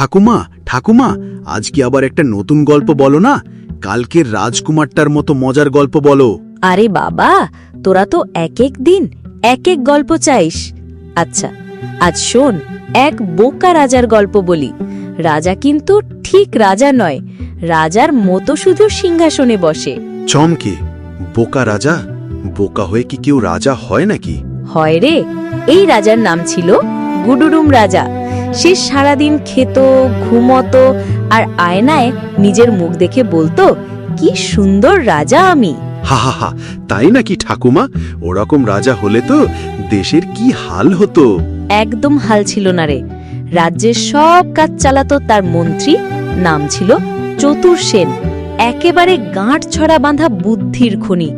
ঠাকুমা ঠাকুমা আজ কি আবার একটা নতুন গল্প বলো না? কালকের রাজকুমারটার মতো মজার গল্প বলো। আরে বাবা তোরা তো এক এক দিন এক এক গল্প চাইস। আচ্ছা আজ শোন এক বোকা রাজার গল্প বলি। রাজা কিন্তু ঠিক রাজা নয় রাজার মতো শুধু সিংহাসনে বসে। চমকে বোকা রাজা? বোকা হয়ে কি কেউ রাজা হয় নাকি? হয় রে এই রাজার নাম ছিল গুডুরুম রাজা। সে সারাদিন খেত ঘুমতো আর আয়নায় নিজের মুখ দেখে বলতো কি সুন্দর রাজা আমি। হা হা হা তাই নাকি ঠাকুমা? ওরকম রাজা হলে তো দেশের কি হাল হতো? একদম হাল ছিল না রে। রাজ্যের সব কাজ চালাতো তার মন্ত্রী নাম ছিল চতুর সেন। একেবারে গাঁট ছড়া বাঁধা বুদ্ধির খনি।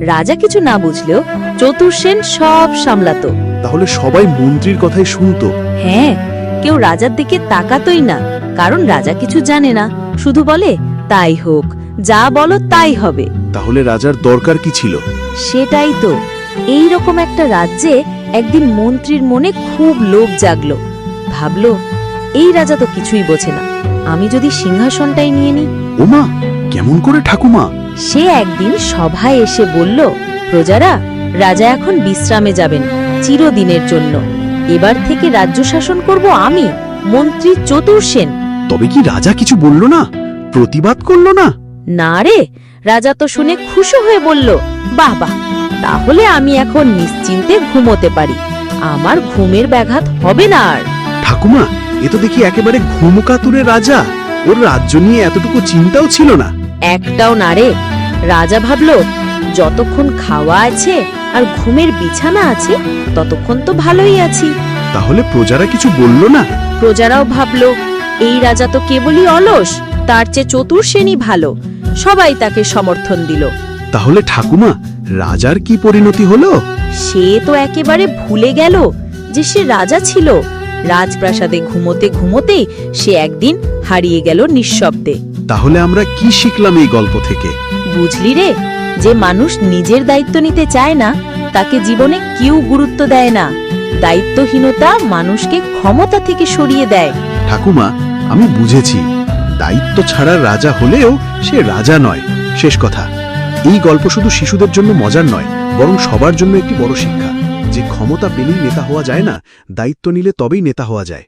রাজা কিছু না বুঝলেও চতুর সেন সব সামলাতো। তাহলে সবাই মন্ত্রীর কথাই শুনতো। হ্যাঁ কেউ রাজার দিকে তাকাতই না কারণ রাজা কিছু জানে না। শুধু বলে তাই হোক যা বলো তাই হবে। তাহলে রাজার দরকার কি ছিল? সেটাই তো। এই রকম একটা রাজ্যে একদিন মন্ত্রীর মনে খুব লোভ জাগলো। ভাবলো এই রাজা তো কিছুই বোঝে না। আমি যদি সিংহাসনটাই নিয়ে নিই? ওমা কেমন করে ঠাকুমা? সে একদিন সভায় এসে বলল প্রজারা রাজা এখন বিশ্রামে যাবেন চিরদিনের জন্য। এবার থেকে রাজ্য শাসন করব আমি মন্ত্রী চতুর সেন। তবে কি রাজা কিছু বলল না? প্রতিবাদ করল না? না রে রাজা তো শুনে খুশি হয়ে বলল বাহ বাহ তাহলে আমি এখন নিশ্চিন্তে ঘুমোতে পারি। আমার ঘুমের ব্যাঘাত হবে না আর। ঠাকুমা এ তো দেখি একেবারে ঘুমকাতুরে রাজা। ওর রাজ্য নিয়ে এতটুকু চিন্তাও ছিল না। একটাও না রে রাজা ভাবল যতক্ষণ খাওয়া আছে আর ঘুমের বিছানা আছে ততক্ষণ তো ভালোই আছি। তাহলে প্রজারা কিছু বলল না? প্রজারাও ভাবল এই রাজা তো কেবলই অলস তার চেয়ে চতুর শ্রেণি ভালো সবাই তাকে সমর্থন দিল। তাহলে ঠাকুমা রাজার কি পরিণতি হলো? সে তো একেবারে ভুলে গেল যে সে রাজা ছিল। রাজপ্রাসাদে ঘুমোতে ঘুমোতে সে একদিন হারিয়ে গেল নিঃশব্দে। তাহলে আমরা কি শিখলাম এই গল্প থেকে? বুঝলি রে যে মানুষ নিজের দায়িত্ব নিতে চায় না, তাকে জীবনে কেউ গুরুত্ব দেয় না। দায়িত্বহীনতা মানুষকে ক্ষমতা থেকে সরিয়ে দেয়। ঠাকুমা, আমি বুঝেছি। দায়িত্ব ছাড়া রাজা হলেও সে রাজা নয়। শেষ কথা। এই গল্প শুধু শিশুদের জন্য মজার নয়, বরং সবার জন্য একটি বড় শিক্ষা। যে ক্ষমতা পেলেই নেতা হওয়া যায় না, দায়িত্ব নিলে তবেই নেতা হওয়া যায়।